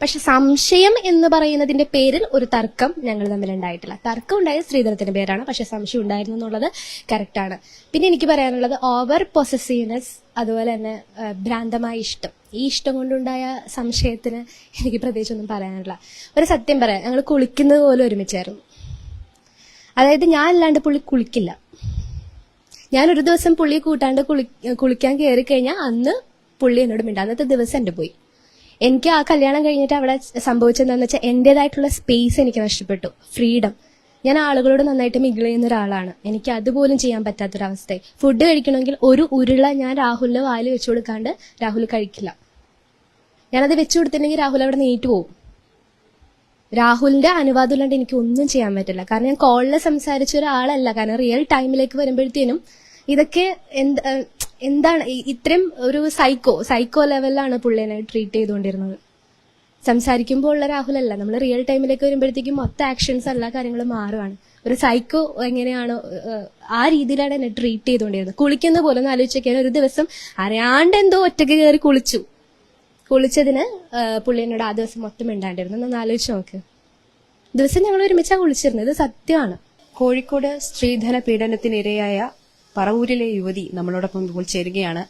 പക്ഷെ സംശയം എന്ന് പറയുന്നതിന്റെ പേരിൽ ഒരു തർക്കം ഞങ്ങൾ തമ്മിൽ ഉണ്ടായിട്ടില്ല തർക്കം ഉണ്ടായത് ശ്രീധരത്തിന്റെ പേരാണ്. പക്ഷെ സംശയം ഉണ്ടായിരുന്നു എന്നുള്ളത് കറക്റ്റാണ് പിന്നെ എനിക്ക് പറയാനുള്ളത് ഓവർ പൊസസീവ്നെസ് അതുപോലെ തന്നെ ഭ്രാന്തമായ ഇഷ്ടം. ഈ ഇഷ്ടം കൊണ്ടുണ്ടായ സംശയത്തിന് എനിക്ക് പ്രത്യേകിച്ചൊന്നും പറയാനില്ല. ഒരു സത്യം പറയാം ഞങ്ങൾ കുളിക്കുന്നത് പോലും ഒരുമിച്ചായിരുന്നു. അതായത് ഞാൻ അല്ലാണ്ട് പുള്ളി കുളിക്കില്ല. ഞാൻ ഒരു ദിവസം പുള്ളിയെ കൂട്ടാണ്ട് കുളി കുളിക്കാൻ കയറി കഴിഞ്ഞാൽ അന്ന് പുള്ളി എന്നോട് മിണ്ട. അന്നത്തെ ദിവസം എന്റെ പോയി. എനിക്ക് ആ കല്യാണം കഴിഞ്ഞിട്ട് അവിടെ സംഭവിച്ചതെന്ന് വെച്ചാൽ എന്റെതായിട്ടുള്ള സ്പേസ് എനിക്ക് നഷ്ടപ്പെട്ടു. ഫ്രീഡം ഞാൻ ആളുകളോട് നന്നായിട്ട് മിഗിൾ ചെയ്യുന്ന ഒരാളാണ്. എനിക്ക് അതുപോലും ചെയ്യാൻ പറ്റാത്തൊരവസ്ഥ ഫുഡ് കഴിക്കണമെങ്കിൽ ഒരു ഉരുള ഞാൻ രാഹുലിന്റെ വായിൽ വെച്ചു കൊടുക്കാണ്ട് രാഹുൽ കഴിക്കില്ല. ഞാനത് വെച്ചു കൊടുത്തിട്ടുണ്ടെങ്കിൽ രാഹുൽ അവിടെ നീറ്റ് പോകും രാഹുലിന്റെ അനുവാദം ഇല്ലാണ്ട് എനിക്ക് ഒന്നും ചെയ്യാൻ പറ്റില്ല. കാരണം ഞാൻ കോളിൽ സംസാരിച്ച ഒരാളല്ല. കാരണം റിയൽ ടൈമിലേക്ക് വരുമ്പോഴത്തേനും ഇതൊക്കെ എന്ത് എന്താണ് ഇത്രയും ഒരു സൈക്കോ സൈക്കോ ലെവലിലാണ് പുള്ളിനെ ട്രീറ്റ് ചെയ്തുകൊണ്ടിരുന്നത്. സംസാരിക്കുമ്പോൾ ഉള്ള രാഹുലല്ല നമ്മൾ റിയൽ ടൈമിലേക്ക് വരുമ്പോഴത്തേക്കും മൊത്തം ആക്ഷൻസ് എല്ലാ കാര്യങ്ങളും മാറുകയാണ് ഒരു സൈക്കോ എങ്ങനെയാണ് ആ രീതിയിലാണ് എന്നെ ട്രീറ്റ് ചെയ്തുകൊണ്ടിരുന്നത്. കുളിക്കുന്ന പോലെ ഒന്ന് ആലോചിക്കാൻ ഒരു ദിവസം അറിയാണ്ട് എന്തോ ഒറ്റയ്ക്ക് കയറി കുളിച്ചു. കുളിച്ചതിന് പുള്ളിനോട് ആ ദിവസം മൊത്തം ഉണ്ടാണ്ടിരുന്നു ഒന്ന് ആലോചിച്ച് നോക്ക്. ദിവസം ഞങ്ങൾ ഒരുമിച്ചാണ് കുളിച്ചിരുന്നത്. സത്യമാണ്. കോഴിക്കോട് സ്ത്രീധന പീഡനത്തിനിരയായ പറവൂരിലെ യുവതി നമ്മളോടൊപ്പം ഇപ്പോൾ ചേരുകയാണ്.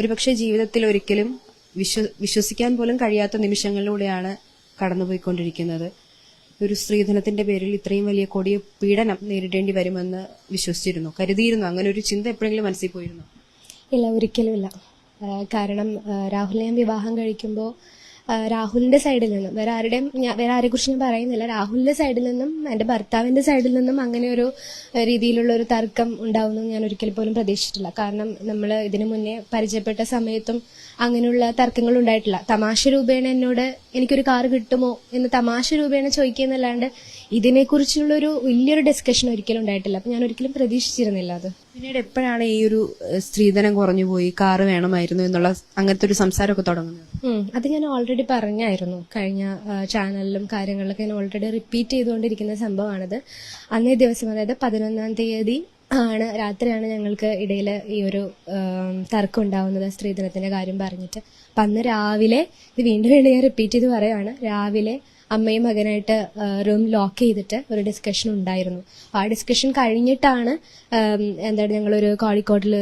ഒരുപക്ഷെ ജീവിതത്തിൽ ഒരിക്കലും വിശ്വ വിശ്വസിക്കാൻ പോലും കഴിയാത്ത നിമിഷങ്ങളിലൂടെയാണ് കടന്നുപോയിക്കൊണ്ടിരിക്കുന്നത്. ഒരു സ്ത്രീധനത്തിന്റെ പേരിൽ ഇത്രയും വലിയ കൊടിയ പീഡനം നേരിടേണ്ടി വരുമെന്ന് വിശ്വസിച്ചിരുന്നു. കരുതിയിരുന്നു? അങ്ങനെ ഒരു ചിന്ത എപ്പോഴെങ്കിലും മനസ്സിൽ പോയിരുന്നു? ഇല്ല ഒരിക്കലും ഇല്ല. കാരണം രാഹുലിനെ വിവാഹം കഴിക്കുമ്പോൾ രാഹുലിന്റെ സൈഡിൽ നിന്നും. വേറെ ആരുടെയും വേറെ ആരെ കുറിച്ച് ഞാൻ പറയുന്നില്ല. രാഹുലിന്റെ സൈഡിൽ നിന്നും എന്റെ ഭർത്താവിന്റെ സൈഡിൽ നിന്നും അങ്ങനെ ഒരു രീതിയിലുള്ള ഒരു തർക്കം ഉണ്ടാവുന്നു ഞാൻ ഒരിക്കൽ പോലും പ്രതീക്ഷിച്ചിട്ടില്ല. കാരണം നമ്മൾ ഇതിനു മുന്നേ പരിചയപ്പെട്ട സമയത്തും അങ്ങനെയുള്ള തർക്കങ്ങൾ ഉണ്ടായിട്ടില്ല. തമാശ രൂപേണ എന്നോട് എനിക്കൊരു കാർ കിട്ടുമോ എന്ന് തമാശ രൂപേണ ചോദിക്കുന്നല്ലാണ്ട് ഇതിനെക്കുറിച്ചുള്ളൊരു വലിയൊരു ഡിസ്കഷൻ ഒരിക്കലും ഉണ്ടായിട്ടില്ല. അപ്പം ഞാൻ ഒരിക്കലും പ്രതീക്ഷിച്ചിരുന്നില്ല അത്. പിന്നീട് എപ്പോഴാണ് ഈ ഒരു സ്ത്രീധനം കുറഞ്ഞു പോയി കാറ് വേണമായിരുന്നു എന്നുള്ള അങ്ങനത്തെ ഒരു സംസാരമൊക്കെ തുടങ്ങുന്നത്? അത് ഞാൻ ഓൾറെഡി പറഞ്ഞായിരുന്നു. കഴിഞ്ഞ ചാനലിലും കാര്യങ്ങളിലൊക്കെ ഞാൻ ഓൾറെഡി റിപ്പീറ്റ് ചെയ്തുകൊണ്ടിരിക്കുന്ന സംഭവമാണിത്. അന്നേ ദിവസം അതായത് പതിനൊന്നാം തീയതി ആണ് രാത്രിയാണ് ഞങ്ങൾക്ക് ഇടയിൽ ഈ ഒരു തർക്കം ഉണ്ടാവുന്നത് സ്ത്രീധനത്തിന്റെ കാര്യം പറഞ്ഞിട്ട്. അപ്പം അന്ന് രാവിലെ ഇത് വീണ്ടും വീണ്ടും ഞാൻ റിപ്പീറ്റ് ചെയ്ത് പറയുകയാണ് രാവിലെ അമ്മയും മകനായിട്ട് റൂം ലോക്ക് ചെയ്തിട്ട് ഒരു ഡിസ്കഷൻ ഉണ്ടായിരുന്നു. ആ ഡിസ്കഷൻ കഴിഞ്ഞിട്ടാണ് എന്താണ് ഞങ്ങളൊരു കോഴിക്കോട്ടിൽ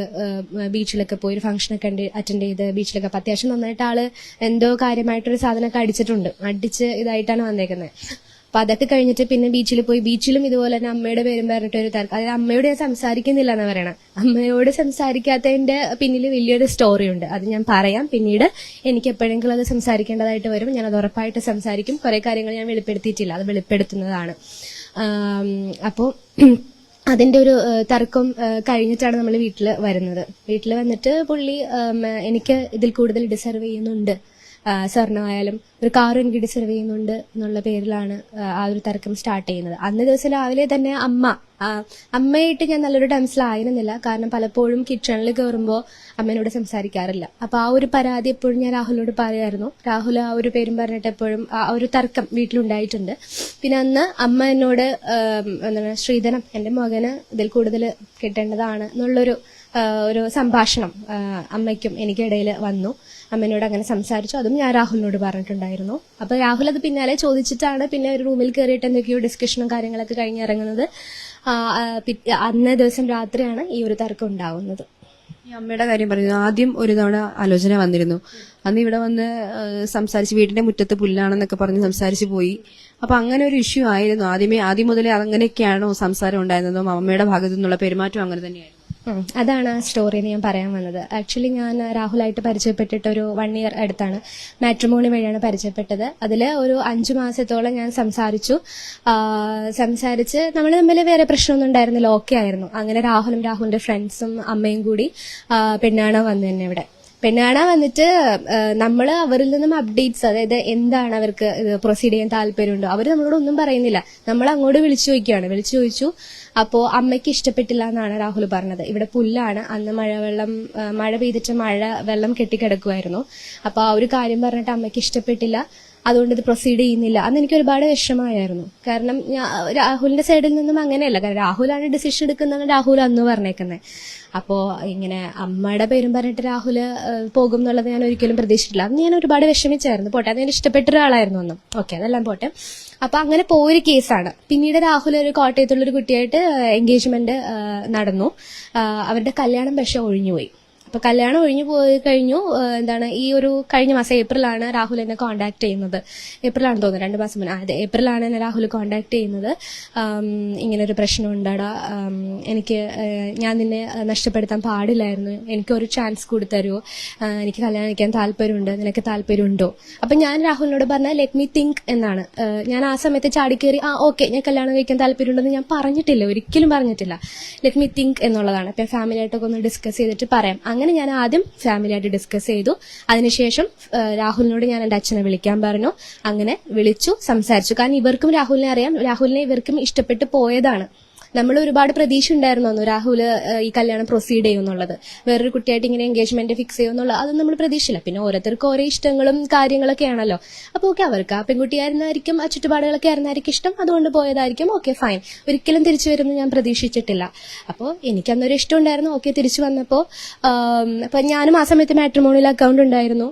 ബീച്ചിലൊക്കെ പോയി ഒരു ഫംഗ്ഷനൊക്കെ അറ്റൻഡ് ചെയ്ത് ബീച്ചിലൊക്കെ അപ്പം അത്യാവശ്യം നന്നായിട്ട് ആൾ എന്തോ കാര്യമായിട്ടൊരു സാധനമൊക്കെ അടിച്ചിട്ടുണ്ട്. അടിച്ച് ഇതായിട്ടാണ് വന്നേക്കുന്നത് അപ്പൊ അതൊക്കെ കഴിഞ്ഞിട്ട് പിന്നെ ബീച്ചിൽ പോയി. ബീച്ചിലും ഇതുപോലെ തന്നെ അമ്മയുടെ പേരും പറഞ്ഞിട്ട് ഒരു തർക്കം. അതായത് അമ്മയോട് ഞാൻ സംസാരിക്കുന്നില്ല എന്ന് പറയണം. അമ്മയോട് സംസാരിക്കാത്തതിന്റെ പിന്നിൽ വലിയൊരു സ്റ്റോറി ഉണ്ട്. അത് ഞാൻ പറയാം. പിന്നീട് എനിക്ക് എപ്പോഴെങ്കിലും അത് സംസാരിക്കേണ്ടതായിട്ട് വരും. ഞാൻ അത് ഉറപ്പായിട്ട് സംസാരിക്കും. കുറെ കാര്യങ്ങൾ ഞാൻ വെളിപ്പെടുത്തിയിട്ടില്ല. അത് വെളിപ്പെടുത്തുന്നതാണ്. അപ്പോ അപ്പോൾ അതിന്റെ ഒരു തർക്കം കഴിഞ്ഞിട്ടാണ് നമ്മൾ വീട്ടിൽ വരുന്നത്. വീട്ടിൽ വന്നിട്ട് പുള്ളി എനിക്ക് ഇതിൽ കൂടുതൽ ഡിസർവ് ചെയ്യുന്നുണ്ട്. സ്വർണമായാലും ഒരു കാർ എനിക്ക് ഡിസർവ് ചെയ്യുന്നുണ്ട് എന്നുള്ള പേരിലാണ് ആ, ഒരു തർക്കം സ്റ്റാർട്ട് ചെയ്യുന്നത്. അന്ന് ദിവസം രാവിലെ തന്നെ അമ്മ അമ്മയായിട്ട് ഞാൻ നല്ലൊരു ടൈംസിലായിരുന്നില്ല കാരണം പലപ്പോഴും കിച്ചണിൽ കയറുമ്പോൾ അമ്മേനോട് സംസാരിക്കാറില്ല. അപ്പൊ ആ ഒരു പരാതി എപ്പോഴും ഞാൻ രാഹുലിനോട് പറയായിരുന്നു. രാഹുൽ ആ ഒരു പേരും പറഞ്ഞിട്ട് എപ്പോഴും ആ ഒരു തർക്കം വീട്ടിലുണ്ടായിട്ടുണ്ട്. പിന്നെ അന്ന് അമ്മ എന്നോട് എന്താണ് ശ്രീധനം എന്റെ മകന് ഇതിൽ കൂടുതൽ കിട്ടേണ്ടതാണ് എന്നുള്ളൊരു ഒരു സംഭാഷണം അമ്മയ്ക്കും എനിക്കിടയിൽ വന്നു. അമ്മേനോട് അങ്ങനെ സംസാരിച്ചു. അതും ഞാൻ രാഹുലിനോട് പറഞ്ഞിട്ടുണ്ടായിരുന്നു. അപ്പൊ രാഹുൽ അത് പിന്നാലെ ചോദിച്ചിട്ടാണ് പിന്നെ ഒരു റൂമിൽ കയറിയിട്ട് എന്തൊക്കെയോ ഡിസ്കഷനും കാര്യങ്ങളൊക്കെ കഴിഞ്ഞിറങ്ങുന്നത് അന്നേ ദിവസം രാത്രിയാണ് ഈ ഒരു തർക്കം ഉണ്ടാവുന്നത്. ഈ അമ്മയുടെ കാര്യം പറഞ്ഞു ആദ്യം ഒരു തവണ ആലോചന വന്നിരുന്നു. അന്ന് ഇവിടെ വന്ന് സംസാരിച്ച് വീടിന്റെ മുറ്റത്ത് പുല്ലാണെന്നൊക്കെ പറഞ്ഞ് സംസാരിച്ച് പോയി. അപ്പൊ അങ്ങനെ ഒരു ഇഷ്യൂ ആയിരുന്നു. ആദ്യമേ ആദ്യം മുതലേ അതങ്ങനെയൊക്കെയാണോ സംസാരം ഉണ്ടായിരുന്നതും അമ്മയുടെ ഭാഗത്തു നിന്നുള്ള പെരുമാറ്റം അങ്ങനെ തന്നെയായിരുന്നു. അതാണ് ആ സ്റ്റോറി ഞാൻ പറയാൻ വന്നത്. ആക്ച്വലി ഞാൻ രാഹുലായിട്ട് പരിചയപ്പെട്ടിട്ട് ഒരു വൺ ഇയർ അടുത്താണ് മാട്രിമോണി വഴിയാണ് പരിചയപ്പെട്ടത്. അതിൽ ഒരു അഞ്ചു മാസത്തോളം ഞാൻ സംസാരിച്ചു. സംസാരിച്ച് നമ്മൾ തമ്മിൽ വേറെ പ്രശ്നമൊന്നും ഉണ്ടായിരുന്നില്ല. ഓക്കെ ആയിരുന്നു. അങ്ങനെ രാഹുലും രാഹുലിന്റെ ഫ്രണ്ട്സും അമ്മയും കൂടി പെണ്ണാണ വന്നു തന്നെ ഇവിടെ. പെണ്ണാണ വന്നിട്ട് നമ്മൾ അവരിൽ നിന്നും അപ്ഡേറ്റ്സ് അതായത് എന്താണ് അവർക്ക് പ്രൊസീഡ് ചെയ്യാൻ താല്പര്യമുണ്ടോ? അവർ നമ്മളോട് ഒന്നും പറയുന്നില്ല. നമ്മൾ അങ്ങോട്ട് വിളിച്ചു ചോദിക്കുകയാണ്. വിളിച്ചു ചോദിച്ചു അപ്പോൾ അമ്മയ്ക്ക് ഇഷ്ടപ്പെട്ടില്ല എന്നാണ് രാഹുൽ പറഞ്ഞത്. ഇവിടെ പുല്ലാണ്. അന്ന് മഴവെള്ളം മഴ പെയ്തിട്ട് മഴ വെള്ളം കെട്ടിക്കിടക്കുമായിരുന്നു അപ്പോൾ ആ ഒരു കാര്യം പറഞ്ഞിട്ട് അമ്മയ്ക്ക് ഇഷ്ടപ്പെട്ടില്ല. അതുകൊണ്ട് ഇത് പ്രൊസീഡ് ചെയ്യുന്നില്ല. അന്ന് എനിക്ക് ഒരുപാട് വിഷമമായിരുന്നു. കാരണം രാഹുലിന്റെ സൈഡിൽ നിന്നും അങ്ങനെയല്ല. കാരണം രാഹുലാണ് ഡിസിഷൻ എടുക്കുന്നതെന്ന് രാഹുൽ അന്ന് പറഞ്ഞേക്കുന്നത് അപ്പോൾ ഇങ്ങനെ അമ്മയുടെ പേരും പറഞ്ഞിട്ട് രാഹുൽ പോകും എന്നുള്ളത് ഞാൻ ഒരിക്കലും പ്രതീക്ഷിച്ചിട്ടില്ല. അന്ന് ഞാൻ ഒരുപാട് വിഷമിച്ചായിരുന്നു. പോട്ടെ അത് ഞാൻ ഇഷ്ടപ്പെട്ട ഒരാളായിരുന്നു അന്ന്. ഓക്കെ അതെല്ലാം പോട്ടെ. അപ്പൊ അങ്ങനെ പോയൊരു കേസാണ് പിന്നീട് രാഹുൽ ഒരു കോട്ടയത്തുള്ളൊരു കുട്ടിയായിട്ട് എൻഗേജ്മെന്റ് നടന്നു. അവരുടെ കല്യാണം പക്ഷെ ഒഴിഞ്ഞുപോയി. അപ്പൊ കല്യാണം ഒഴിഞ്ഞു പോയി കഴിഞ്ഞു. എന്താണ് ഈ ഒരു കഴിഞ്ഞ മാസം ഏപ്രിലാണ് രാഹുൽ എന്നെ കോണ്ടാക്ട് ചെയ്യുന്നത്. ഏപ്രിലാണ് തോന്നുന്നത് രണ്ട് മാസം മുന്നേ. അതെ ഏപ്രിലാണ് എന്നെ രാഹുൽ കോണ്ടാക്ട് ചെയ്യുന്നത്. ഇങ്ങനെ ഒരു പ്രശ്നം ഉണ്ടാടാ. എനിക്ക് ഞാൻ നിന്നെ നഷ്ടപ്പെടുത്താൻ പാടില്ലായിരുന്നു. എനിക്ക് ഒരു ചാൻസ് കൂടി തരുമോ എനിക്ക് കല്യാണം കഴിക്കാൻ താല്പര്യമുണ്ട്. നിനക്ക് താല്പര്യമുണ്ടോ? അപ്പൊ ഞാൻ രാഹുലിനോട് പറഞ്ഞ ലെറ്റ് മീ തിങ്ക് എന്നാണ്. ഞാൻ ആ സമയത്ത് ചാടിക്കേറി ആ ഓക്കെ ഞാൻ കല്യാണം കഴിക്കാൻ താല്പര്യമുണ്ടെന്ന് ഞാൻ പറഞ്ഞിട്ടില്ല. ഒരിക്കലും പറഞ്ഞിട്ടില്ല. ലെറ്റ് മീ തിങ്ക് എന്നുള്ളതാണ്. അപ്പൊ ഫാമിലി ആയിട്ടൊക്കെ ഒന്ന് ഡിസ്കസ് ചെയ്തിട്ട് പറയാം. അങ്ങനെ ഞാൻ ആദ്യം ഫാമിലിയായിട്ട് ഡിസ്കസ് ചെയ്തു. അതിനുശേഷം രാഹുലിനോട് ഞാൻ എന്റെ അച്ഛനെ വിളിക്കാൻ പറഞ്ഞു. അങ്ങനെ വിളിച്ചു സംസാരിച്ചു. കാരണം ഇവർക്കും രാഹുലിനെ അറിയാം. രാഹുലിനെ ഇവർക്കും ഇഷ്ടപ്പെട്ട് പോയതാണ്. നമ്മൾ ഒരുപാട് പ്രതീക്ഷ ഉണ്ടായിരുന്നു രാഹുൽ ഈ കല്യാണം പ്രൊസീഡ് ചെയ്യുമെന്നുള്ളത് വേറൊരു കുട്ടിയായിട്ട് ഇങ്ങനെ എൻഗേജ്മെന്റ് ഫിക്സ് ചെയ്യുമെന്നുള്ളത് അതൊന്നും നമ്മൾ പ്രതീക്ഷയില്ല പിന്നെ ഓരോരുത്തർക്കും ഓരോ ഇഷ്ടങ്ങളും കാര്യങ്ങളൊക്കെ ആണല്ലോ. അപ്പോൾ ഓക്കെ അവർക്ക് ആ പെൺകുട്ടിയായിരുന്നായിരിക്കും ആ ചുറ്റുപാടുകളൊക്കെ ആയിരുന്നായിരിക്കും ഇഷ്ടം. അതുകൊണ്ട് പോയതായിരിക്കും. ഓക്കെ ഫൈൻ ഒരിക്കലും തിരിച്ചു വരുമെന്ന് ഞാൻ പ്രതീക്ഷിച്ചിട്ടില്ല. അപ്പോൾ എനിക്ക് അന്നൊരു ഇഷ്ടം ഉണ്ടായിരുന്നു. ഓക്കെ തിരിച്ചു വന്നപ്പോൾ അപ്പം ഞാനും ആ സമയത്ത് മാട്രിമോണിയിൽ അക്കൗണ്ട് ഉണ്ടായിരുന്നു.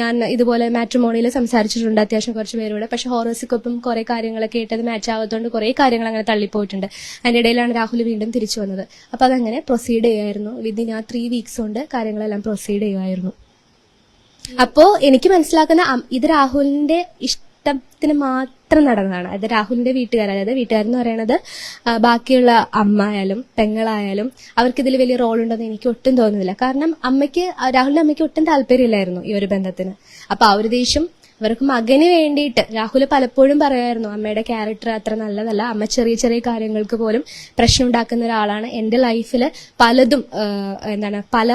ഞാൻ ഇതുപോലെ മാട്രിമോണിയിൽ സംസാരിച്ചിട്ടുണ്ട് അത്യാവശ്യം കുറച്ച് പേരോട്. പക്ഷെ ഹോറോസിക്കൊപ്പം കുറെ കാര്യങ്ങളൊക്കെ ഇട്ടത് മാച്ച് ആവാത്തതുകൊണ്ട് കുറെ കാര്യങ്ങൾ അങ്ങനെ തള്ളിപ്പോയിട്ടുണ്ട്. അതിന്റെ ഇടയിലാണ് രാഹുൽ വീണ്ടും തിരിച്ചു വന്നത്. അപ്പോൾ അതങ്ങനെ പ്രൊസീഡ് ചെയ്യുമായിരുന്നു വിതിൻ ആ ത്രീ വീക്സ് കൊണ്ട് കാര്യങ്ങളെല്ലാം പ്രൊസീഡ് ചെയ്യുമായിരുന്നു അപ്പോ എനിക്ക് മനസ്സിലാക്കുന്ന ഇത് രാഹുലിന്റെ ഇഷ്ടത്തിന് മാത്രം നടന്നതാണ്. അതായത് രാഹുലിന്റെ വീട്ടുകാർ അതായത് വീട്ടുകാരെന്ന് പറയുന്നത് ബാക്കിയുള്ള അമ്മ ആയാലും പെങ്ങളായാലും അവർക്ക് ഇതിൽ വലിയ റോൾ ഉണ്ടെന്ന് എനിക്ക് ഒട്ടും തോന്നുന്നില്ല. കാരണം അമ്മയ്ക്ക് രാഹുലിന്റെ അമ്മയ്ക്ക് ഒട്ടും താല്പര്യമില്ലായിരുന്നു ഈ ഒരു ബന്ധത്തിന്. അപ്പോൾ ആ ഒരു ദേഷ്യം അവർക്ക് മകന് വേണ്ടിയിട്ട് രാഹുൽ പലപ്പോഴും പറയായിരുന്നു അമ്മയുടെ ക്യാരക്ടർ അത്ര നല്ലതല്ല. അമ്മ ചെറിയ ചെറിയ കാര്യങ്ങൾക്ക് പോലും പ്രശ്നം ഉണ്ടാക്കുന്ന ഒരാളാണ്. എന്റെ ലൈഫിൽ പലതും എന്താണ് പല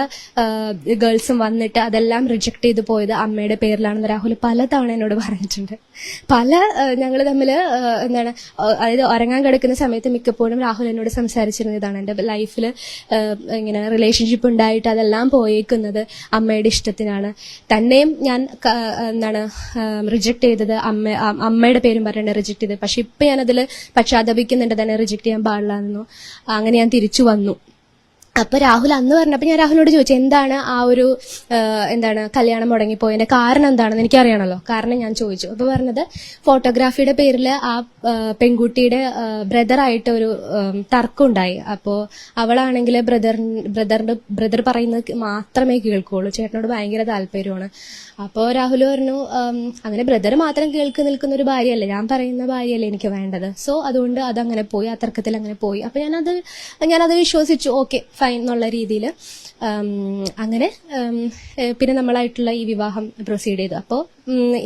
ഗേൾസും വന്നിട്ട് അതെല്ലാം റിജക്ട് ചെയ്ത് പോയത് അമ്മയുടെ പേരിലാണെന്ന് രാഹുൽ പലതവണ എന്നോട് പറഞ്ഞിട്ടുണ്ട്. പല ഞങ്ങൾ തമ്മിൽ എന്താണ് അതായത് ഉറങ്ങാൻ കിടക്കുന്ന സമയത്ത് മിക്കപ്പോഴും രാഹുൽ എന്നോട് സംസാരിച്ചിരുന്ന ഇതാണ് എന്റെ ലൈഫിൽ ഇങ്ങനെ റിലേഷൻഷിപ്പ് ഉണ്ടായിട്ട് അതെല്ലാം പോയേക്കുന്നത് അമ്മയുടെ ഇഷ്ടത്തിനാണ്. തന്നെയും ഞാൻ എന്താണ് റിജക്ട് ചെയ്തത് അമ്മ അമ്മയുടെ പേരും പറഞ്ഞിട്ട് റിജക്ട് ചെയ്തത്. പക്ഷെ ഇപ്പൊ ഞാനതിൽ പശ്ചാത്തപിക്കുന്നുണ്ട് തന്നെ റിജക്ട് ചെയ്യാൻ പാടില്ലായിരുന്നു അങ്ങനെ ഞാൻ തിരിച്ചു വന്നു. അപ്പൊ രാഹുൽ അന്ന് പറഞ്ഞപ്പോ ഞാൻ രാഹുലിനോട് ചോദിച്ചു എന്താണ് ആ ഒരു എന്താണ് കല്യാണം മുടങ്ങിപ്പോയതിന്റെ കാരണം എന്താണെന്ന് എനിക്കറിയണമല്ലോ കാരണം ഞാൻ ചോദിച്ചു. അപ്പൊ പറഞ്ഞത് ഫോട്ടോഗ്രാഫിയുടെ പേരിൽ ആ പെൺകുട്ടിയുടെ ബ്രദറായിട്ട് ഒരു തർക്കം ഉണ്ടായി അപ്പോ അവളാണെങ്കിൽ ബ്രദർ ബ്രദറിന്റെ ബ്രദർ പറയുന്നത് മാത്രമേ കേൾക്കുള്ളൂ. ചേട്ടനോട് ഭയങ്കര താല്പര്യമാണ്. അപ്പോൾ രാഹുൽ പറഞ്ഞു അങ്ങനെ ബ്രദർ മാത്രം കേൾക്ക് നിൽക്കുന്ന ഒരു ഭാര്യയല്ലേ. ഞാൻ പറയുന്ന ഭാര്യയല്ലേ എനിക്ക് വേണ്ടത്. സോ അതുകൊണ്ട് അതങ്ങനെ പോയി ആ തർക്കത്തിൽ അങ്ങനെ പോയി. അപ്പൊ ഞാനത് ഞാനത് വിശ്വസിച്ചു. ഓക്കെ ഫൈൻ എന്നുള്ള രീതിയിൽ അങ്ങനെ പിന്നെ നമ്മളായിട്ടുള്ള ഈ വിവാഹം പ്രൊസീഡ് ചെയ്തു. അപ്പോൾ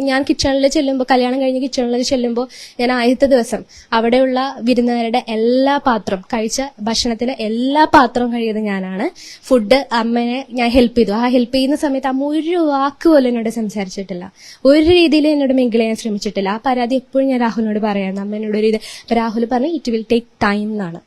ഞാൻ കിച്ചണിൽ ചെല്ലുമ്പോൾ കല്യാണം കഴിഞ്ഞ് കിച്ചണിൽ ചെല്ലുമ്പോൾ ഞാൻ ആദ്യത്തെ ദിവസം അവിടെയുള്ള വിരുന്നുകാരുടെ എല്ലാ പാത്രം കഴിച്ച ഭക്ഷണത്തിലെ എല്ലാ പാത്രവും കഴിയുന്നത് ഞാനാണ്. ഫുഡ് അമ്മനെ ഞാൻ ഹെൽപ്പ് ചെയ്തു. ആ ഹെൽപ്പ് ചെയ്യുന്ന സമയത്ത് അമ്മ ഒരു വാക്ക് പോലും എന്നോട് സംസാരിച്ചിട്ടില്ല. ഒരു രീതിയിൽ എന്നോട് മിങ്കിൾ ചെയ്യാൻ ശ്രമിച്ചിട്ടില്ല. ആ പരാതി എപ്പോഴും ഞാൻ രാഹുലിനോട് പറയായിരുന്നു അമ്മ എന്നോട് ഒരു രാഹുൽ പറഞ്ഞു ഇറ്റ് വിൽ ടേക്ക് ടൈം എന്നാണ്.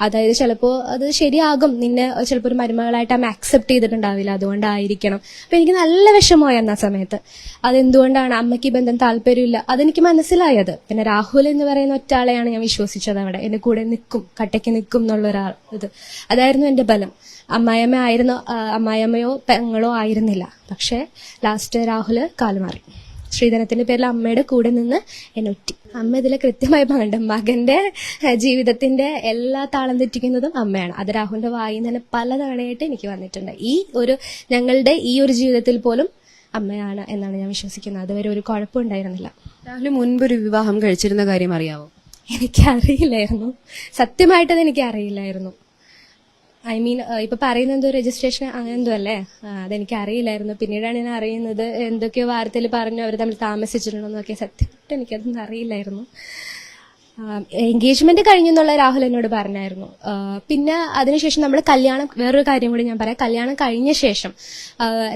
അതായത് ചിലപ്പോൾ അത് ശരിയാകും. നിന്നെ ചിലപ്പോൾ ഒരു മരുമകളായിട്ട് അമ്മ അക്സെപ്റ്റ് ചെയ്തിട്ടുണ്ടാവില്ല. അതുകൊണ്ടായിരിക്കണം. അപ്പൊ എനിക്ക് നല്ല വിഷമമായി അന്ന് ആ സമയത്ത്. അതെന്തുകൊണ്ടാണ് അമ്മയ്ക്ക് ബന്ധം താല്പര്യമില്ല? അതെനിക്ക് മനസ്സിലായത്. പിന്നെ രാഹുൽ എന്ന് പറയുന്ന ഒറ്റാളെയാണ് ഞാൻ വിശ്വസിച്ചത് അവിടെ. എന്റെ കൂടെ നിൽക്കും കട്ടയ്ക്ക് നിൽക്കും എന്നുള്ള ഒരാൾ ഇത്. അതായിരുന്നു എന്റെ ബലം. അമ്മായിയമ്മ ആയിരുന്നു അമ്മായിയമ്മയോ പെങ്ങളോ ആയിരുന്നില്ല. പക്ഷേ ലാസ്റ്റ് രാഹുൽ കാലുമാറി ശ്രീധനത്തിന്റെ പേരിൽ അമ്മയുടെ കൂടെ നിന്ന് എന്നെ ഒറ്റി അമ്മ ഇതിൽ കൃത്യമായി പങ്കുണ്ട് മകന്റെ ജീവിതത്തിന്റെ ജീവിതത്തിന്റെ എല്ലാ താളം തെറ്റിക്കുന്നതും അമ്മയാണ്. അത് രാഹുലിന്റെ വായിൽ നിന്ന് തന്നെ പലതവണയായിട്ട് എനിക്ക് വന്നിട്ടുണ്ട്. ഈ ഒരു ഞങ്ങളുടെ ഈ ഒരു ജീവിതത്തിൽ പോലും അമ്മയാണ് എന്നാണ് ഞാൻ വിശ്വസിക്കുന്നത്. അതുവരെ ഒരു കുഴപ്പമുണ്ടായിരുന്നില്ല രാഹുൽ ഒരു വിവാഹം കഴിച്ചിരുന്ന കാര്യം അറിയാവോ? എനിക്കറിയില്ലായിരുന്നു. സത്യമായിട്ടത് എനിക്ക് അറിയില്ലായിരുന്നു ഐ മീൻ ഇപ്പൊ പറയുന്ന എന്തോ രജിസ്ട്രേഷൻ അങ്ങനെ എന്തോ അല്ലേ? അതെനിക്ക് അറിയില്ലായിരുന്നു പിന്നീടാണ് ഞാൻ അറിയുന്നത് എന്തൊക്കെയോ വാർത്തയിൽ പറഞ്ഞു അവർ തമ്മിൽ താമസിച്ചിട്ടുണ്ടെന്നൊക്കെ സത്യമായിട്ട് എനിക്കതൊന്നും അറിയില്ലായിരുന്നു. എൻഗേജ്മെന്റ് കഴിഞ്ഞു എന്നുള്ള രാഹുൽ എന്നോട് പറഞ്ഞായിരുന്നു. പിന്നെ അതിനുശേഷം നമ്മൾ കല്യാണം വേറൊരു കാര്യം കൂടി ഞാൻ പറയാം. കല്യാണം കഴിഞ്ഞ ശേഷം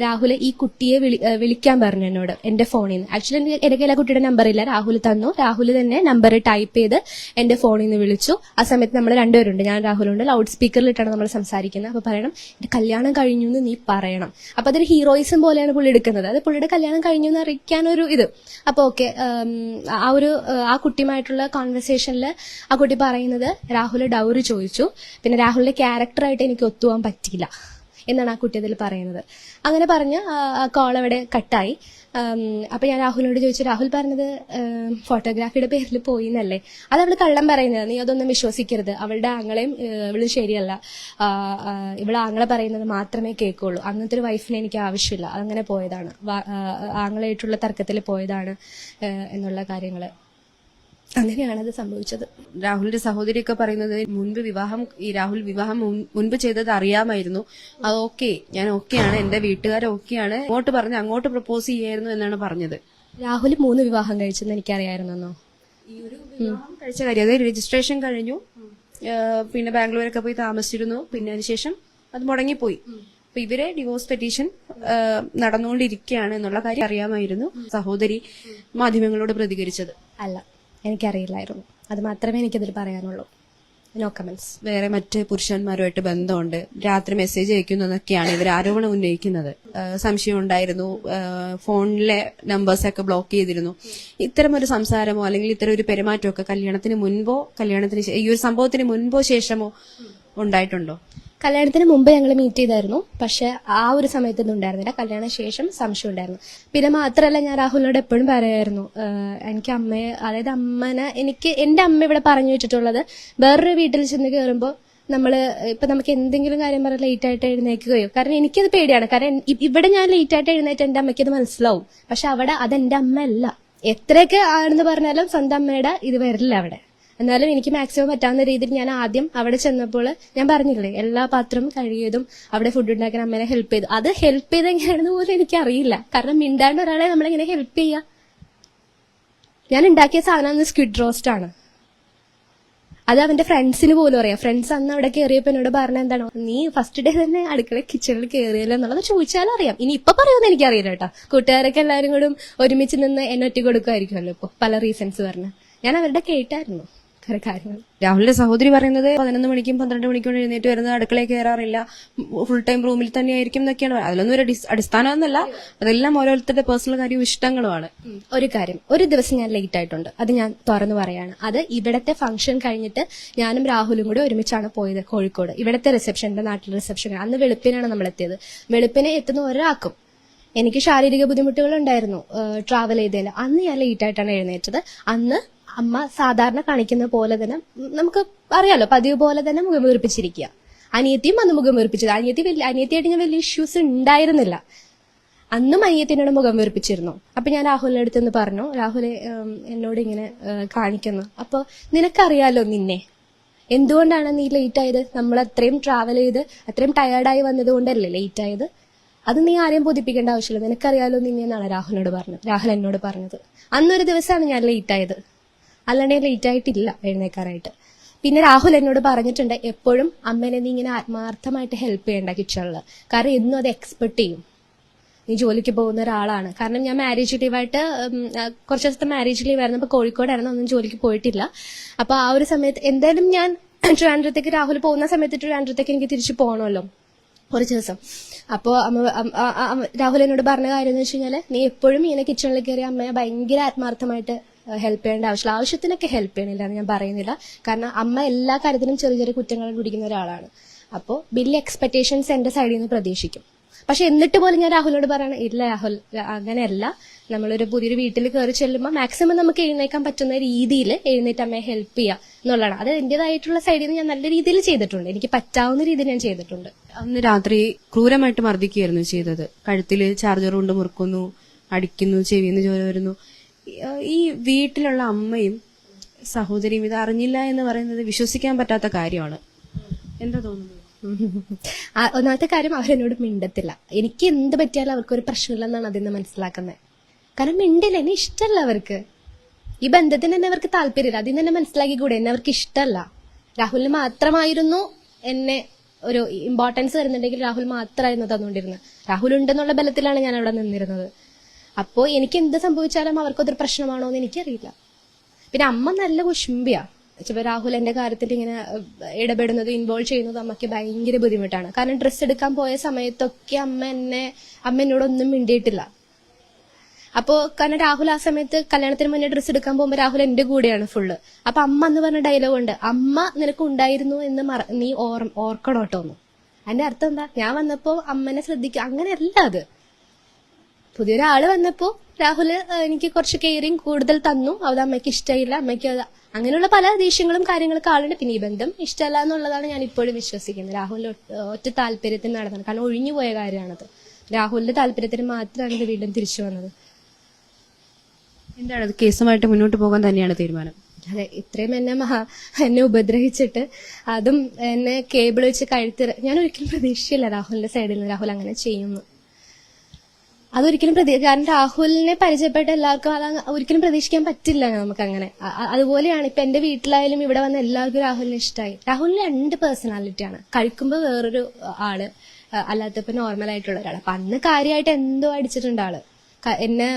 രാഹുൽ ഈ കുട്ടിയെ വിളി വിളിക്കാൻ പറഞ്ഞു എന്നോട് എന്റെ ഫോണിൽ നിന്ന്. ആക്ച്വലി എനിക്ക് ആ കുട്ടിയുടെ നമ്പർ ഇല്ല. രാഹുൽ തന്നു. രാഹുൽ തന്നെ നമ്പർ ടൈപ്പ് ചെയ്ത് എന്റെ ഫോണിൽ നിന്ന് വിളിച്ചു. ആ സമയത്ത് നമ്മൾ രണ്ടുപേരുണ്ട്. ഞാൻ രാഹുലുണ്ട്. ലൗഡ് സ്പീക്കറിലിട്ടാണ് നമ്മൾ സംസാരിക്കുന്നത്. അപ്പൊ പറയണം എന്റെ കല്യാണം കഴിഞ്ഞു എന്ന് നീ പറയണം. അപ്പൊ അതൊരു ഹീറോയിസം പോലെയാണ് പുള്ളി എടുക്കുന്നത്. അത് പുള്ളിയുടെ കല്യാണം കഴിഞ്ഞു എന്ന് അറിയിക്കാനൊരു ഇത്. അപ്പൊ ഓക്കെ ആ ഒരു ആ, കുട്ടിയുമായിട്ടുള്ള കുട്ടിയുമായിട്ടുള്ള കോൺവെർസേഷനിൽ ആ കുട്ടി പറയുന്നത് രാഹുൽ ഡൗറി ചോദിച്ചു. പിന്നെ രാഹുലിന്റെ ക്യാരക്ടറായിട്ട് എനിക്ക് ഒത്തുപോകാൻ പറ്റിയില്ല എന്നാണ് ആ കുട്ടി അതിൽ പറയുന്നത്. അങ്ങനെ പറഞ്ഞ് കോൾ അവിടെ കട്ടായി അപ്പൊ ഞാൻ രാഹുലിനോട് ചോദിച്ചു രാഹുൽ പറഞ്ഞത് ഫോട്ടോഗ്രാഫിയുടെ പേരിൽ പോയി എന്നല്ലേ അത് അവൾ കള്ളം പറയുന്നത് നീ അതൊന്നും വിശ്വസിക്കരുത്. അവളുടെ ആങ്ങളെയും ഇവൾ ശരിയല്ല. ഇവൾ ആങ്ങളെ പറയുന്നത് മാത്രമേ കേൾക്കുള്ളൂ. അങ്ങനത്തെ ഒരു വൈഫിനെ എനിക്ക് ആവശ്യമില്ല. അങ്ങനെ പോയതാണ്. ആങ്ങളായിട്ടുള്ള തർക്കത്തിൽ പോയതാണ് എന്നുള്ള കാര്യങ്ങൾ. അങ്ങനെയാണ് അത് സംഭവിച്ചത്. രാഹുലിന്റെ സഹോദരിയൊക്കെ പറയുന്നത് മുൻപ് വിവാഹം ഈ രാഹുൽ വിവാഹം മുൻപ് ചെയ്തത് അറിയാമായിരുന്നു. അത് ഓക്കെ ഞാൻ ഓക്കെയാണ് എന്റെ വീട്ടുകാർ ഓക്കെയാണ്. അങ്ങോട്ട് പറഞ്ഞ് അങ്ങോട്ട് പ്രപ്പോസ് ചെയ്യായിരുന്നു എന്നാണ് പറഞ്ഞത്. രാഹുൽ മൂന്ന് വിവാഹം കഴിച്ചെന്ന് എനിക്കറിയായിരുന്നോ ഈ ഒരു വിവാഹം കഴിച്ച കാര്യം അതായത് രജിസ്ട്രേഷൻ കഴിഞ്ഞു. പിന്നെ ബാംഗ്ലൂരൊക്കെ പോയി താമസിച്ചിരുന്നു. പിന്നെ അതിനുശേഷം അത് മുടങ്ങിപ്പോയി. അപ്പൊ ഇവരെ ഡിവോഴ്സ് പെറ്റീഷൻ നടന്നുകൊണ്ടിരിക്കുകയാണ് എന്നുള്ള കാര്യം അറിയാമായിരുന്നു സഹോദരി മാധ്യമങ്ങളോട് പ്രതികരിച്ചത്. അല്ല എനിക്കറിയില്ലായിരുന്നു. അത് മാത്രമേ എനിക്കതിൽ പറയാനുള്ളൂ. നോ കമന്റ്സ് വേറെ മറ്റ് പുരുഷന്മാരുമായിട്ട് ബന്ധമുണ്ട്. രാത്രി മെസ്സേജ് അയക്കുന്നു എന്നൊക്കെയാണ് ഇവർ ആരോപണം ഉന്നയിക്കുന്നത്. സംശയം ഉണ്ടായിരുന്നു. ഫോണിലെ നമ്പേഴ്സ് ഒക്കെ ബ്ലോക്ക് ചെയ്തിരുന്നു. ഇത്തരം ഒരു സംസാരമോ അല്ലെങ്കിൽ ഇത്തരം ഒരു പെരുമാറ്റമോ ഒക്കെ കല്യാണത്തിന് മുൻപോ കല്യാണത്തിന് ഈ ഒരു സംഭവത്തിന് മുൻപോ ശേഷമോ ഉണ്ടായിട്ടുണ്ടോ? കല്യാണത്തിന് മുമ്പ് ഞങ്ങൾ മീറ്റ് ചെയ്തായിരുന്നു. പക്ഷെ ആ ഒരു സമയത്തൊന്നും ഉണ്ടായിരുന്നില്ല. കല്യാണ ശേഷം സംശയം ഉണ്ടായിരുന്നു. പിന്നെ മാത്രമല്ല ഞാൻ രാഹുലിനോട് എപ്പോഴും പറയായിരുന്നു എനിക്ക് അമ്മയെ അതായത് അമ്മനെ എനിക്ക് എന്റെ അമ്മ ഇവിടെ പറഞ്ഞു വെച്ചിട്ടുള്ളത് വേറൊരു വീട്ടിൽ ചെന്ന് കയറുമ്പോൾ നമ്മൾ ഇപ്പൊ നമുക്ക് എന്തെങ്കിലും കാര്യം പറഞ്ഞാൽ ലേറ്റ് ആയിട്ട് എഴുന്നേക്കുകയോ കാരണം എനിക്കത് പേടിയാണ്. കാരണം ഇവിടെ ഞാൻ ലേറ്റ് ആയിട്ട് എഴുന്നേറ്റ് എന്റെ അമ്മയ്ക്ക് അത് മനസ്സിലാവും. പക്ഷെ അവിടെ അത് എന്റെ അമ്മ അല്ല എത്രയൊക്കെ ആണെന്ന് പറഞ്ഞാലും സ്വന്തം അമ്മയുടെ ഇത് വരില്ല അവിടെ. എന്നാലും എനിക്ക് മാക്സിമം പറ്റാവുന്ന രീതിയിൽ ഞാൻ ആദ്യം അവിടെ ചെന്നപ്പോൾ ഞാൻ പറഞ്ഞില്ലേ എല്ലാ പാത്രവും കഴുകിയതും അവിടെ ഫുഡ് ഉണ്ടാക്കാൻ അമ്മേനെ ഹെൽപ്പ് ചെയ്തു. അത് ഹെൽപ്പ് ചെയ്ത് എങ്ങനെയാണെന്ന് പോലും എനിക്കറിയില്ല. കാരണം മിണ്ടാണ്ട് ഒരാളെ നമ്മളെങ്ങനെ ഹെൽപ്പ് ചെയ്യുക ഞാൻ ഉണ്ടാക്കിയ സാധനം സ്ക്വിഡ് റോസ്റ്റ് ആണ്. അത് അവന്റെ ഫ്രണ്ട്സിന് പോലും അറിയാം. ഫ്രണ്ട്സ് അന്ന് അവിടെ കയറിയപ്പോ എന്നോട് പറഞ്ഞ എന്താണ് നീ ഫസ്റ്റ് ഡേ തന്നെ അടുക്കള കിച്ചണിൽ കയറിയല്ലോ എന്നുള്ളത് ചോദിച്ചാലും അറിയാം. ഇനി ഇപ്പൊ പറയുമെന്ന് എനിക്കറിയില്ല കേട്ടോ. കൂട്ടുകാരൊക്കെ എല്ലാവരും കൂടും ഒരുമിച്ച് നിന്ന് എന്നെ ഒറ്റ കൊടുക്കുമായിരിക്കുമല്ലോ ഇപ്പൊ പല റീസൺസ് പറഞ്ഞ്. ഞാൻ അവരുടെ കേട്ടായിരുന്നു. കാര്യങ്ങൾ രാഹുലിന്റെ സഹോദരി പറയുന്നത് പതിനൊന്ന് മണിക്കും പന്ത്രണ്ട് മണിക്കും എഴുന്നേറ്റ് വരുന്നത് അടുക്കളയിൽ കയറാറില്ല. ഫുൾ ടൈം റൂമിൽ തന്നെ ആയിരിക്കും എന്നൊക്കെയാണ്. അതിലൊന്നും ഒരു അടിസ്- അടിസ്ഥാനമൊന്നുമല്ല. അതെല്ലാം ഓരോരുത്തരുടെ പേഴ്സണൽ കാര്യവും ഇഷ്ടങ്ങളുമാണ്. ഒരു കാര്യം. ഒരു ദിവസം ഞാൻ ലേറ്റ് ആയിട്ടുണ്ട്. അത് ഞാൻ തുറന്നു പറയാണ്. അത് ഇവിടത്തെ ഫംഗ്ഷൻ കഴിഞ്ഞിട്ട് ഞാനും രാഹുലും കൂടി ഒരുമിച്ചാണ് പോയത് കോഴിക്കോട്. ഇവിടത്തെ റിസപ്ഷൻ എന്റെ നാട്ടിലെ റിസപ്ഷൻ അന്ന് വെളുപ്പിനാണ് നമ്മൾ എത്തിയത്. വെളുപ്പിനെ എത്തുന്ന ഒരാൾക്കും എനിക്ക് ശാരീരിക ബുദ്ധിമുട്ടുകൾ ഉണ്ടായിരുന്നു ട്രാവൽ ചെയ്തതിൽ. അന്ന് ഞാൻ ലേറ്റ് ആയിട്ടാണ് എഴുന്നേറ്റത്. അന്ന് അമ്മ സാധാരണ കാണിക്കുന്ന പോലെ തന്നെ നമുക്ക് അറിയാലോ പതിവ് പോലെ തന്നെ മുഖം വീർപ്പിച്ചിരിക്കുക. അനിയത്തിയും അന്ന് മുഖം വീർപ്പിച്ചത്. അനിയത്തി വലിയ അനിയത്തിയായിട്ട് ഞാൻ വലിയ ഇഷ്യൂസ് ഉണ്ടായിരുന്നില്ല. അന്നും അനിയത്തിനോട് മുഖം വീർപ്പിച്ചിരുന്നു അപ്പൊ ഞാൻ രാഹുലിന്റെ അടുത്ത് പറഞ്ഞു രാഹുലെ എന്നോട് ഇങ്ങനെ കാണിക്കുന്നു. അപ്പൊ നിനക്കറിയാലോ നിന്നെ? എന്തുകൊണ്ടാണ് നീ ലേറ്റ് ആയത്? നമ്മൾ അത്രയും ട്രാവൽ ചെയ്ത് അത്രയും ടയേർഡായി വന്നത് കൊണ്ടല്ലേ ലേറ്റ് ആയത്? അത് നീ ആരെയും ബോധിപ്പിക്കേണ്ട ആവശ്യമില്ല. നിനക്കറിയാലോ നിന്നെ എന്നാണ് രാഹുലിനോട് പറഞ്ഞത്. രാഹുൽ എന്നോട് പറഞ്ഞത്. അന്നൊരു ദിവസമാണ് ഞാൻ ലേറ്റ് ആയത്. അല്ലാണ്ട് ഞാൻ ലേറ്റ് ആയിട്ടില്ല എഴുന്നേക്കാറായിട്ട് പിന്നെ രാഹുൽ എന്നോട് പറഞ്ഞിട്ടുണ്ട് എപ്പോഴും അമ്മേനെ നീ ഇങ്ങനെ ആത്മാർത്ഥമായിട്ട് ഹെൽപ്പ് ചെയ്യേണ്ട കിച്ചണിൽ കാരണം എന്നും അത് എക്സ്പെക്ട് ചെയ്യും. നീ ജോലിക്ക് പോകുന്ന ഒരാളാണ്. കാരണം ഞാൻ മാരേജ് ലീവായിട്ട് കുറച്ച് ദിവസത്തെ മാരേജ് ലീവ് ആയിരുന്നു. അപ്പൊ കോഴിക്കോടായിരുന്നു. ഒന്നും ജോലിക്ക് പോയിട്ടില്ല. അപ്പൊ ആ ഒരു സമയത്ത് എന്തായാലും ഞാൻ ട്രിവാൻഡ്രത്തേക്ക് രാഹുൽ പോകുന്ന സമയത്ത് ട്രിവാൻഡ്രത്തേക്ക് എനിക്ക് തിരിച്ചു പോകണമല്ലോ കുറച്ച് ദിവസം. അപ്പോൾ രാഹുൽ എന്നോട് പറഞ്ഞ കാര്യം എന്ന് വെച്ച് കഴിഞ്ഞാൽ നീ എപ്പോഴും ഇങ്ങനെ കിച്ചണിൽ കയറി അമ്മയെ ഭയങ്കര ആത്മാർത്ഥമായിട്ട് ഹെൽപ്പ് ചെയ്യേണ്ട ആവശ്യമില്ല. ആവശ്യത്തിനൊക്കെ ഹെൽപ്പ് ചെയ്യണില്ല എന്ന് ഞാൻ പറയുന്നില്ല. കാരണം അമ്മ എല്ലാ കാര്യത്തിലും ചെറിയ ചെറിയ കുറ്റങ്ങൾ പിടിക്കുന്ന ഒരാളാണ്. അപ്പോൾ വലിയ എക്സ്പെക്ടേഷൻസ് എന്റെ സൈഡിൽ നിന്ന് പ്രതീക്ഷിക്കും. പക്ഷെ എന്നിട്ട് പോലും ഞാൻ രാഹുലിനോട് പറയണം ഇല്ല രാഹുൽ അങ്ങനെയല്ല. നമ്മളൊരു പുതിയൊരു വീട്ടിൽ കയറി ചെല്ലുമ്പോൾ മാക്സിമം നമുക്ക് എഴുന്നേക്കാൻ പറ്റുന്ന രീതിയിൽ എഴുന്നേറ്റ് അമ്മയെ ഹെൽപ്പ് ചെയ്യുക എന്നുള്ളതാണ്. അത് എന്റേതായിട്ടുള്ള സൈഡിൽ നിന്ന് ഞാൻ നല്ല രീതിയിൽ ചെയ്തിട്ടുണ്ട്. എനിക്ക് പറ്റാവുന്ന രീതിയിൽ ഞാൻ ചെയ്തിട്ടുണ്ട്. അന്ന് രാത്രി ക്രൂരമായിട്ട് മർദ്ദിക്കുകയായിരുന്നു ചെയ്തത്. കഴുത്തിൽ ചാർജർ കൊണ്ട് മുറുക്കുന്നു അടിക്കുന്നു ചെവിന്ന് ജോലി വരുന്നു. ഈ- വീട്ടിലുള്ള അമ്മയും സഹോദരിയും ഇത് അറിഞ്ഞില്ല എന്ന് പറയുന്നത് വിശ്വസിക്കാൻ പറ്റാത്ത കാര്യമാണ്. എന്താ തോന്നുന്നത്? ഒന്നാമത്തെ കാര്യം അവരെന്നോട് മിണ്ടത്തില്ല. എനിക്ക് എന്ത് പറ്റിയാലും അവർക്ക് ഒരു പ്രശ്നമില്ലെന്നാണ് അതിൽ നിന്ന് മനസ്സിലാക്കുന്നത്. കാരണം മിണ്ടില്ല എന്നെ ഇഷ്ടമല്ല അവർക്ക്. ഈ ബന്ധത്തിന് തന്നെ അവർക്ക് താല്പര്യമില്ല. അതിന് തന്നെ മനസ്സിലാക്കി കൂടെ എന്നെ അവർക്ക് ഇഷ്ടമല്ല രാഹുലിന് മാത്രമായിരുന്നു എന്നെ ഒരു ഇമ്പോർട്ടൻസ് വരുന്നുണ്ടെങ്കിൽ രാഹുൽ മാത്രമായിരുന്നു തന്നുകൊണ്ടിരുന്നത്. രാഹുൽ ഉണ്ടെന്നുള്ള ബലത്തിലാണ് ഞാൻ അവിടെ നിന്നിരുന്നത്. അപ്പോൾ എനിക്ക് എന്ത് സംഭവിച്ചാലും അവർക്കതൊരു പ്രശ്നമാണോ എന്ന് എനിക്കറിയില്ല. പിന്നെ അമ്മ നല്ല കുശുമ്പിയാ ചിലപ്പോൾ രാഹുൽ എന്റെ കാര്യത്തിൽ ഇങ്ങനെ ഇടപെടുന്നത് ഇൻവോൾവ് ചെയ്യുന്നത് അമ്മയ്ക്ക് ഭയങ്കര ബുദ്ധിമുട്ടാണ്. കാരണം ഡ്രസ്സ് എടുക്കാൻ പോയ സമയത്തൊക്കെ അമ്മ എന്നെ അമ്മ എന്നോടൊന്നും മിണ്ടിയിട്ടില്ല. അപ്പോൾ കാരണം രാഹുൽ ആ സമയത്ത് കല്യാണത്തിന് മുന്നേ ഡ്രസ്സ് എടുക്കാൻ പോകുമ്പോൾ രാഹുൽ എന്റെ കൂടെയാണ് ഫുള്ള് അപ്പൊ അമ്മ എന്ന് പറഞ്ഞ ഡയലോഗ് ഉണ്ട്. അമ്മ നിനക്ക് ഉണ്ടായിരുന്നു എന്ന് മറ- നീ ഓർ ഓർക്കണോട്ടോന്നു അതിന്റെ അർത്ഥം എന്താ? ഞാൻ വന്നപ്പോൾ അമ്മനെ ശ്രദ്ധിക്കുക അങ്ങനെയല്ല അത്. പുതിയൊരാൾ വന്നപ്പോ രാഹുൽ എനിക്ക് കുറച്ച് കെയറിങ് കൂടുതൽ തന്നു. അത് അമ്മയ്ക്ക് ഇഷ്ടമില്ല അമ്മയ്ക്ക് അങ്ങനെയുള്ള പല ദേഷ്യങ്ങളും കാര്യങ്ങളൊക്കെ ആളുണ്ട്. പിന്നെ ഈ ബന്ധം ഇഷ്ടമല്ല എന്നുള്ളതാണ് ഞാൻ ഇപ്പോഴും വിശ്വസിക്കുന്നത് രാഹുലിന്റെ ഒറ്റ- താല്പര്യത്തിന് നടന്നത് കാരണം ഒഴിഞ്ഞു പോയ കാര്യമാണത്. രാഹുലിന്റെ താല്പര്യത്തിന് മാത്രമാണ് ഇത് വീണ്ടും തിരിച്ചു വന്നത്. എന്താണ്? അത് കേസുമായിട്ട് മുന്നോട്ട് പോകാൻ തന്നെയാണ് തീരുമാനം. അതെ ഇത്രയും എന്നെ മഹാ എന്നെ ഉപദ്രവിച്ചിട്ട് അതും എന്നെ കേബിൾ വെച്ച് കഴുത്തി ഞാൻ ഒരിക്കലും പ്രതീക്ഷയില്ല രാഹുലിന്റെ സൈഡിൽ നിന്ന് രാഹുൽ അങ്ങനെ ചെയ്യുന്നു അതൊരിക്കലും പ്രതി കാരണം രാഹുലിനെ പരിചയപ്പെട്ട എല്ലാവർക്കും അത് ഒരിക്കലും പ്രതീക്ഷിക്കാൻ പറ്റില്ല നമുക്ക് അങ്ങനെ അതുപോലെയാണ് ഇപ്പൊ എന്റെ വീട്ടിലായാലും ഇവിടെ വന്ന എല്ലാവർക്കും രാഹുലിനെ ഇഷ്ടമായി രാഹുലിന് രണ്ട് പേഴ്സണാലിറ്റിയാണ് കഴിക്കുമ്പോൾ വേറൊരു ആൾ അല്ലാത്തപ്പോ നോർമൽ ആയിട്ടുള്ള ഒരാൾ അപ്പൊ അന്ന് കാര്യമായിട്ട് എന്തോ അടിച്ചിട്ടുണ്ട് ആൾ. എന്നെ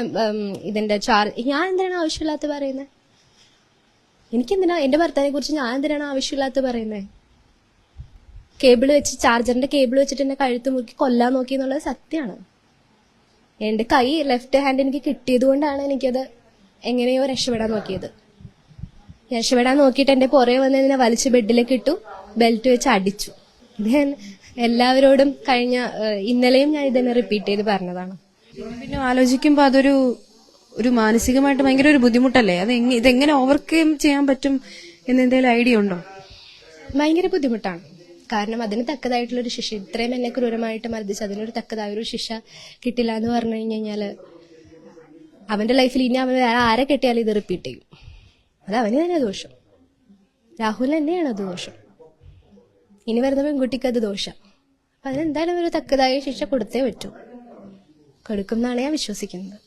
ഇതിന്റെ ചാർജ് ഞാൻ എന്തിനാണ് ആവശ്യമില്ലാത്ത പറയുന്നത് എനിക്കെന്തിനാ? എന്റെ ഭർത്താവിനെ കുറിച്ച് ഞാൻ എന്തിനാണ് ആവശ്യമില്ലാത്ത പറയുന്നത് കേബിൾ വെച്ച് ചാർജറിന്റെ കേബിൾ വെച്ചിട്ട് എന്നെ കഴുത്ത് മുറുക്കി കൊല്ലാൻ നോക്കി എന്നുള്ളത് സത്യമാണ് എന്റെ കൈ ലെഫ്റ്റ് ഹാൻഡ് എനിക്ക് കിട്ടിയത് കൊണ്ടാണ് എനിക്കത് എങ്ങനെയോ രക്ഷപ്പെടാൻ നോക്കിയത്. രക്ഷപ്പെടാൻ നോക്കിയിട്ട് എന്റെ പുറകെ വന്ന് എന്നെ വലിച്ച് ബെഡിലേക്ക് ഇട്ടു. ബെൽറ്റ് വെച്ച് അടിച്ചു. ഞാൻ എല്ലാവരോടും കഴിഞ്ഞ ഇന്നലെയും ഞാൻ ഇതന്നെ റിപ്പീറ്റ് ചെയ്ത് പറഞ്ഞതാണ്. പിന്നെ ആലോചിക്കുമ്പോൾ അതൊരു ഒരു മാനസികമായിട്ട് ഭയങ്കര ഒരു ബുദ്ധിമുട്ടല്ലേ? അത് ഇതെങ്ങനെ ഓവർകം ചെയ്യാൻ പറ്റും എന്നെന്തെങ്കിലും ഐഡിയ ഉണ്ടോ? ഭയങ്കര ബുദ്ധിമുട്ടാണ്. കാരണം അതിന് തക്കതായിട്ടുള്ള ഒരു ശിക്ഷ. ഇത്രയും എന്നെ ക്രൂരമായിട്ട് മർദ്ദിച്ച് അതിനൊരു തക്കതായ ഒരു ശിക്ഷ കിട്ടില്ല എന്ന് പറഞ്ഞു കഴിഞ്ഞു കഴിഞ്ഞാൽ അവന്റെ ലൈഫിൽ ഇനി അവൻ വേറെ ആരെ കെട്ടിയാലും ഇത് റിപ്പീറ്റ് ചെയ്യും. അത് അവന് തന്നെ ദോഷം. രാഹുൽ തന്നെയാണ് അത് ദോഷം. ഇനി വരുന്ന പെൺകുട്ടിക്ക് അത് ദോഷം. അപ്പൊ അതിനെന്തായാലും ഒരു തക്കതായ ശിക്ഷ കൊടുത്തേ പറ്റൂ. കൊടുക്കും എന്നാണ് ഞാൻ വിശ്വസിക്കുന്നത്.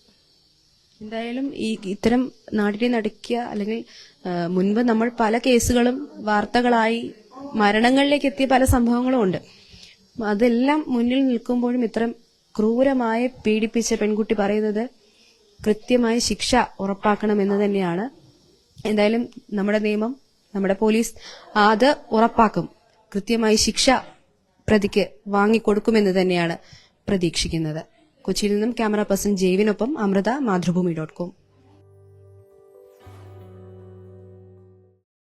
എന്തായാലും ഈ ഇത്തരം നാടിനെ നടക്കുക അല്ലെങ്കിൽ മുൻപ് നമ്മൾ പല കേസുകളും വാർത്തകളായി മരണങ്ങളിലേക്ക് എത്തിയ പല സംഭവങ്ങളും ഉണ്ട്. അതെല്ലാം മുന്നിൽ നിൽക്കുമ്പോഴും ഇത്തരം ക്രൂരമായി പീഡിപ്പിച്ച പെൺകുട്ടി പറയുന്നത് കൃത്യമായ ശിക്ഷ ഉറപ്പാക്കണമെന്ന് തന്നെയാണ്. എന്തായാലും നമ്മുടെ നിയമം നമ്മുടെ പോലീസ് അത് ഉറപ്പാക്കും. കൃത്യമായി ശിക്ഷ പ്രതിക്ക് വാങ്ങിക്കൊടുക്കുമെന്ന് തന്നെയാണ് പ്രതീക്ഷിക്കുന്നത്. കൊച്ചിയിൽ നിന്നും ക്യാമറ പേഴ്സൺ ജെയ്വിനൊപ്പം അമൃത മാതൃഭൂമി ഡോട്ട് കോം.